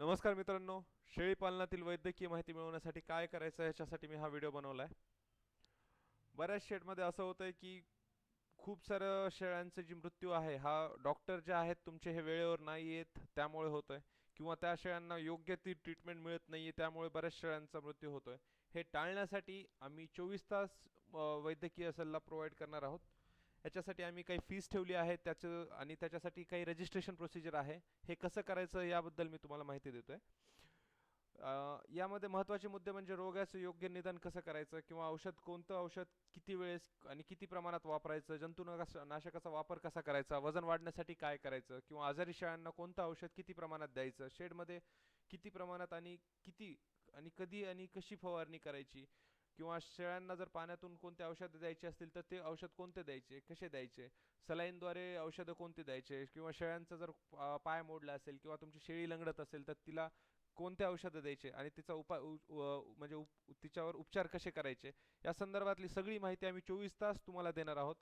नमस्कार मित्रांनो शेळी पालनातील वैद्यकीय माहिती मिळवण्यासाठी काय करायचं याच्यासाठी मी हा व्हिडिओ बनवला आहे बऱ्याच शेडमध्ये असं होतं आहे की खूप सारं शेळ्यांचे जी मृत्यू आहे हा डॉक्टर जे आहेत तुमचे हे वेळेवर नाही येत त्यामुळे होतं आहे किंवा त्या शेळ्यांना योग्य ती ट्रीटमेंट मिळत नाही आहे त्यामुळे बऱ्याच शेळ्यांचा मृत्यू होतो आहे हे टाळण्यासाठी आम्ही चोवीस तास वैद्यकीय सल्ला प्रोव्हाइड करणार आहोत. याच्यासाठी आम्ही काही फीस ठेवली आहे त्याचं आणि त्याच्यासाठी काही रजिस्ट्रेशन प्रोसिजर आहे. हे कसं करायचं याबद्दल मी तुम्हाला माहिती देतोय. आहे यामध्ये महत्त्वाचे मुद्दे म्हणजे रोगाचं योग्य निदान कसं करायचं किंवा औषध कोणतं औषध किती वेळेस आणि किती प्रमाणात वापरायचं जंतुनाश नाशकाचा वापर कसा करायचा वजन वाढण्यासाठी काय करायचं किंवा आजारी शाळांना कोणतं औषध किती प्रमाणात द्यायचं शेडमध्ये किती प्रमाणात आणि किती आणि कधी आणि कशी फवारणी करायची किंवा शेळ्यांना जर पाण्यातून कोणते औषधं द्यायचे असतील तर ते औषध कोणते द्यायचे? कसे द्यायचे? सलाईनद्वारे औषधं कोणते द्यायचे? किंवा शेळ्यांचा जर पाय मोडला असेल किंवा तुमची शेळी लंगडत असेल तर तिला कोणते औषधं द्यायचे? आणि तिचा उपाय म्हणजे उप तिच्यावर उपचार कसे करायचे? या संदर्भातली सगळी माहिती आम्ही चोवीस तास तुम्हाला देणार आहोत.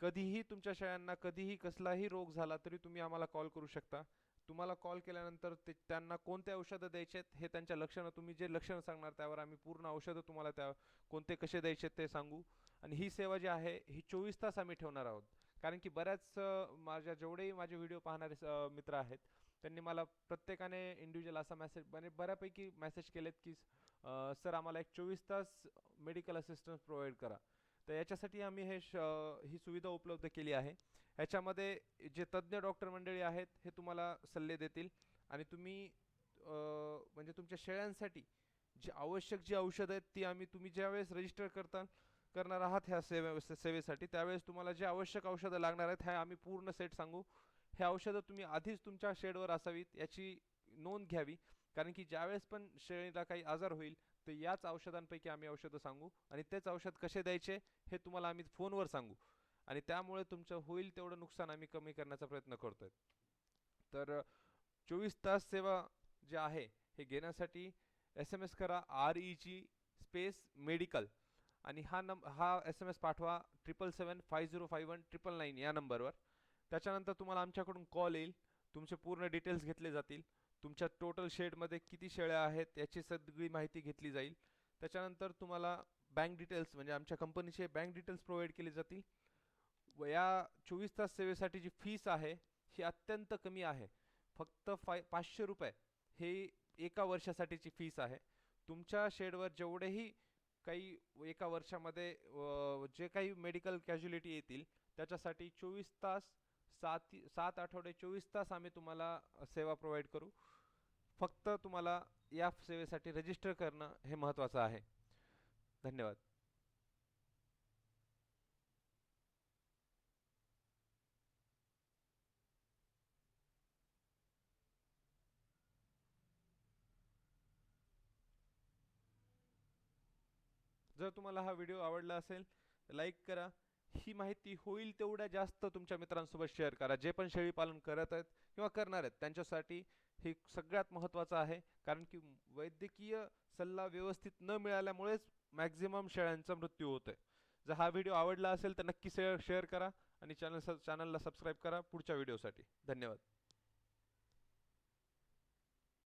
कधीही तुमच्या शेळ्यांना कधीही कसलाही रोग झाला तरी तुम्ही आम्हाला कॉल करू शकता. तुम्हाला कॉल केल्यानंतर ते त्यांना कोणते औषधं द्यायचे आहेत हे त्यांच्या लक्षणं तुम्ही जे लक्षणं सांगणार त्यावर आम्ही पूर्ण औषधं तुम्हाला त्या कोणते कसे द्यायचे ते सांगू. आणि ही सेवा जी आहे ही चोवीस तास आम्ही ठेवणार आहोत. कारण की बऱ्याच माझ्या जेवढेही माझे व्हिडिओ पाहणारे मित्र आहेत त्यांनी मला प्रत्येकाने इंडिव्हिज्युअल असा मेसेज म्हणजे बऱ्यापैकी मेसेज केलेत की सर आम्हाला एक चोवीस तास मेडिकल असिस्टन्स प्रोव्हाइड करा. तर याच्यासाठी आम्ही हे श ही सुविधा उपलब्ध केली आहे. ह्याच्यामध्ये जे तज्ज्ञ डॉक्टर मंडळी आहेत हे तुम्हाला सल्ले देतील. आणि तुम्ही म्हणजे तुमच्या शेळ्यांसाठी जी आवश्यक जी औषधं आहेत ती आम्ही तुम्ही ज्यावेळेस रजिस्टर करता करणार आहात ह्या सेवे सेवेसाठी त्यावेळेस तुम्हाला जे आवश्यक औषधं लागणार आहेत ह्या आम्ही पूर्ण सेट सांगू. हे औषधं तुम्ही आधीच तुमच्या शेडवर असावीत याची नोंद घ्यावी. कारण की ज्यावेळेस पण शेळीला काही आजार होईल तर याच औषधांपैकी आम्ही औषधं सांगू. आणि तेच औषध कसे द्यायचे हे तुम्हाला आम्ही फोनवर सांगू. आणि त्यामुळे तुमचं होईल तेवढं नुकसान आम्ही कमी करण्याचा प्रयत्न करतोय. तर चोवीस तास सेवा जे आहे हे घेण्यासाठी एस एम एस करा R E G space medical. आणि हा नंब हा एस एम एस पाठवा triple seven five zero five one triple nine या नंबरवर. त्याच्यानंतर तुम्हाला आमच्याकडून कॉल येईल. तुमचे पूर्ण डिटेल्स घेतले जातील. तुमच्या टोटल शेडमध्ये किती शेळ्या आहेत याची सगळी माहिती घेतली जाईल. त्याच्यानंतर तुम्हाला बँक डिटेल्स म्हणजे आमच्या कंपनीचे बँक डिटेल्स प्रोव्हाइड केले जातील. व या चोवीस तास सेवेसाठी जी फीस आहे ही अत्यंत कमी आहे. फक्त फाय पाचशे रुपये हे एका वर्षासाठीची फीस आहे. तुमच्या शेडवर जेवढेही काही एका वर्षामध्ये जे काही मेडिकल कॅज्युलिटी येतील त्याच्यासाठी चोवीस तास सात सात आठवडे चोवीस तास आम्ही तुम्हाला सेवा प्रोव्हाइड करू. फक्त तुम्हाला या सेवेसाठी रजिस्टर करणं हे महत्त्वाचं आहे. धन्यवाद. जर तुम्हाला हा व्हिडिओ आवडला असेल तर लाईक करा. ही माहिती होईल तेवढ्या जास्त तुमच्या मित्रांसोबत शेअर करा. जे पण शेळी पालन करत आहेत किंवा करणार आहेत त्यांच्यासाठी हे सगळ्यात महत्त्वाचं आहे. कारण की वैद्यकीय सल्ला व्यवस्थित न मिळाल्यामुळेच मॅक्झिमम शेळ्यांचा मृत्यू होतोय. जर हा व्हिडिओ आवडला असेल तर नक्की शेअर शेअर करा आणि चॅनल चॅनलला सबस्क्राईब करा. पुढच्या व्हिडिओसाठी धन्यवाद.